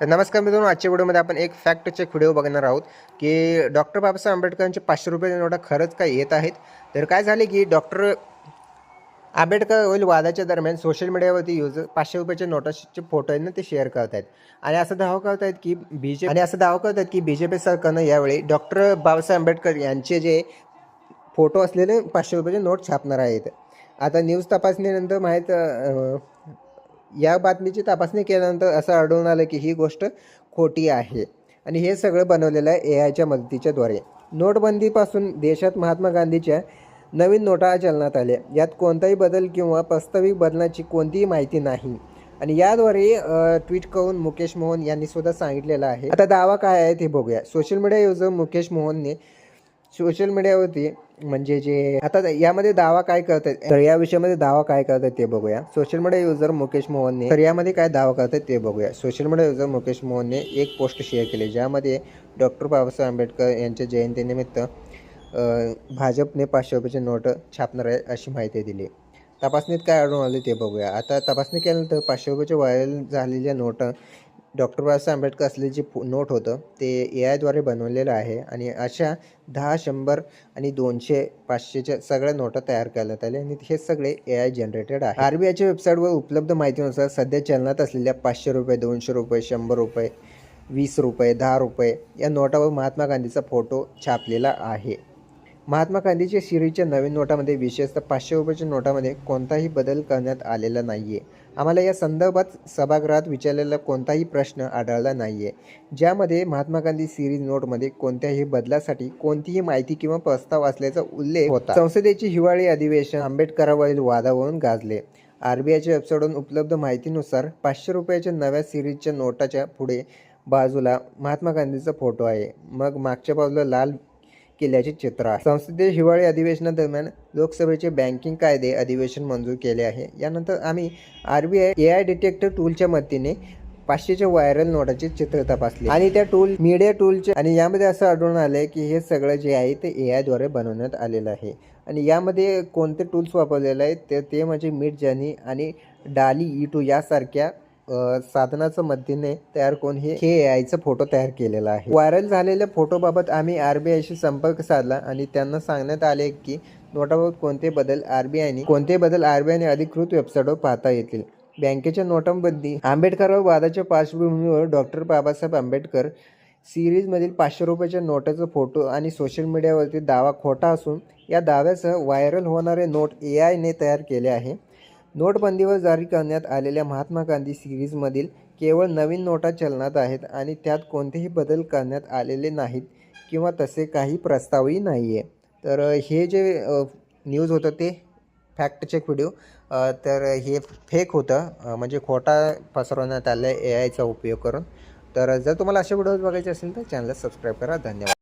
तर नमस्कार मित्रांनो आजच्या व्हिडिओमध्ये आपण एक फॅक्ट चेक व्हिडिओ बघणार आहोत की डॉक्टर बाबासाहेब आंबेडकरांचे पाचशे रुपये नोटा खरंच काय येत आहेत. तर काय झाले की डॉक्टर आंबेडकर वरील वादाच्या दरम्यान सोशल मीडियावरती युजर पाचशे रुपयाच्या नोटाचे फोटो आहेत ना ते शेअर करत आहेत. आणि असं दावा करत आहेत की बी जे आणि असं दावा करत आहेत की बी जे पी सरकारनं यावेळी डॉक्टर बाबासाहेब आंबेडकर यांचे जे फोटो असलेले पाचशे रुपयाचे नोट छापणार आहेत. आता न्यूज तपासणीनंतर माहीत या बातमीची तपासणी केल्यानंतर असं आढळून आलं की ही गोष्ट खोटी आहे. आणि हे सगळं बनवलेलं आहे ए आयच्या मदतीच्या द्वारे. नोटबंदीपासून देशात महात्मा गांधीच्या नवीन नोटा चलनात आल्या. यात कोणताही बदल किंवा प्रस्ताविक बदलाची कोणतीही माहिती नाही. आणि याद्वारे ट्विट करून मुकेश मोहन यांनी सुद्धा सांगितलेलं आहे. आता दावा काय आहे ते बघूया. सोशल मीडिया युजर मुकेश मोहनने सोशल मीडियावरती म्हणजे जे आता यामध्ये दावा काय करतात तर या विषयामध्ये दावा काय करतात ते बघूया. सोशल मीडिया युजर मुकेश मोहनने तर यामध्ये काय दावा करतात ते बघूया. सोशल मीडिया युजर मुकेश मोहनने एक पोस्ट शेअर केली ज्यामध्ये डॉक्टर बाबासाहेब आंबेडकर यांच्या जयंतीनिमित्त भाजपने पाचशे रुपयाची नोट छापणार आहे अशी माहिती दिली. तपासणीत काय आढळून आले ते बघूया. आता तपासणी केल्यानंतर पाचशे रुपयाचे व्हायरल झालेल्या नोट डॉक्टर बाबासाहेब आंबेडकर असलेले जे नोट होतं ते ए आयद्वारे बनवलेलं आहे आणि अशा दहा शंभर आणि दोनशे पाचशेच्या सगळ्या नोटा तयार करण्यात आल्या आणि हे सगळे ए आय जनरेटेड आहे. आर बी आयच्या वेबसाईटवर उपलब्ध माहितीनुसार सध्या चलनात असलेल्या पाचशे रुपये दोनशे रुपये शंभर रुपये वीस रुपये दहा रुपये या नोटावर महात्मा गांधीचा फोटो छापलेला आहे. महात्मा गांधीच्या सिरीजच्या नवीन नोटामध्ये विशेषतः पाचशे रुपयाच्या नोटामध्ये कोणताही बदल करण्यात आलेला नाही आहे आम्हाला या संदर्भात सभागृहात विचारलेला कोणताही प्रश्न आढळला नाही आहे ज्यामध्ये महात्मा गांधी सिरीज नोटमध्ये कोणत्याही बदलासाठी कोणतीही माहिती किंवा प्रस्ताव असल्याचा उल्लेख होता. संसदेचे हिवाळी अधिवेशन आंबेडकरावरील वादावरून गाजले. आर बी आयच्या वेबसाईटवरून उपलब्ध माहितीनुसार पाचशे रुपयाच्या नव्या सिरीजच्या नोटाच्या पुढे बाजूला महात्मा गांधीचा फोटो आहे. मग मागच्या बाजूला लाल केल्याचे चित्र आहे. संसदेच्या हिवाळी अधिवेशनादरम्यान लोकसभेचे बँकिंग कायदे अधिवेशन मंजूर केले आहे. यानंतर आम्ही R B I A I detector टूलच्या मदतीने पाचशेच्या व्हायरल नोटाचे चित्र तपासले. आणि त्या टूल मीडिया टूलचे आणि यामध्ये असं आढळून आलं की हे सगळं जे आहे ते ए आयद्वारे बनवण्यात आलेलं आहे. आणि यामध्ये कोणते टूल्स वापरलेले आहेत ते ते म्हणजे मिड जर्नी आणि डाली ई टू यासारख्या साधनाच्या मदतीने तयार करून हे हे ए आयचा फोटो तयार केलेला आहे. व्हायरल झालेल्या फोटोबाबत आम्ही आर बी आयशी संपर्क साधला आणि त्यांना सांगण्यात आले की नोटाबाबत कोणते बदल आर बी आयने कोणते बदल आर बी आयने अधिकृत वेबसाईटवर पाहता येतील? बँकेच्या नोटांबद्दी आंबेडकरवर वादाच्या पार्श्वभूमीवर डॉक्टर बाबासाहेब आंबेडकर सिरीजमधील पाचशे रुपयाच्या नोटाचा फोटो आणि सोशल मीडियावरती दावा खोटा असून या दाव्यासह व्हायरल होणारे नोट ए आयने तयार केले आहे. नोटबंदीवर जारी करण्यात आलेल्या महात्मा गांधी सिरीजमधील केवळ नवीन नोटा चलनात आहेत आणि त्यात कोणतेही बदल करण्यात आलेले नाहीत किंवा तसे काही प्रस्तावही नाही आहे तर हे जे न्यूज होतं ते फॅक्ट चेक व्हिडिओ. तर हे फेक होतं म्हणजे खोटा पसरवण्यात आलं आहे ए आयचा उपयोग करून. तर जर तुम्हाला असे व्हिडिओज बघायचे असेल तर चॅनलला सबस्क्राईब करा. धन्यवाद.